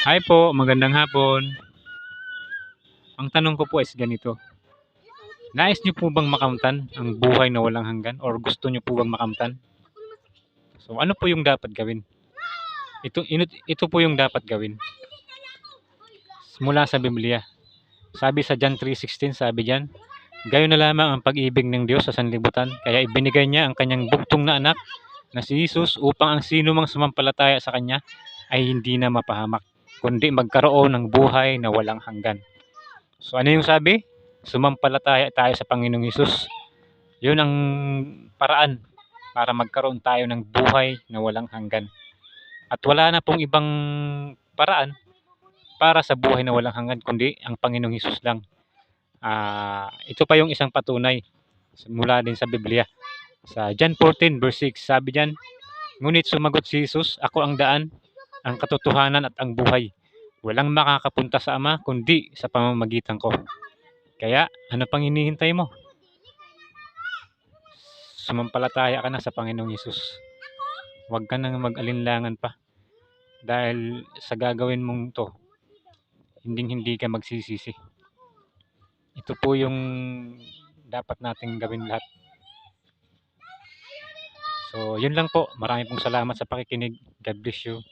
Hi po, magandang hapon. Ang tanong ko po is ganito. Nais niyo po bang makamtan ang buhay na walang hanggan or gusto niyo po bang makamtan? So ano po yung dapat gawin? Ito, ito po yung dapat gawin. Mula sa Biblia. Sabi sa John 3.16, sabi diyan, Gayon na lamang ang pag-ibig ng Diyos sa sanlibutan, kaya ibinigay niya ang kanyang bugtong na anak na si Jesus upang ang sino mang sumampalataya sa kanya ay hindi na mapahamak, kundi magkaroon ng buhay na walang hanggan. So ano yung sabi? Sumampalataya tayo sa Panginoong Hesus. Yun ang paraan para magkaroon tayo ng buhay na walang hanggan. At wala na pong ibang paraan para sa buhay na walang hanggan kundi ang Panginoong Hesus lang. Ah, ito pa yung isang patunay mula din sa Biblia. Sa John 14 verse 6, sabi diyan, Ngunit sumagot si Jesus, ako ang daan, ang katotohanan at ang buhay. Walang makakapunta sa Ama kundi sa pamamagitan ko. Kaya, ano pang hinihintay mo? Sumampalataya ka na sa Panginoong Yesus. Huwag ka nang mag-alinlangan pa. Dahil sa gagawin mong to, hindi hindi ka magsisisi. Ito po yung dapat nating gawin lahat. So, yun lang po. Marami pong salamat sa pakikinig. God bless you.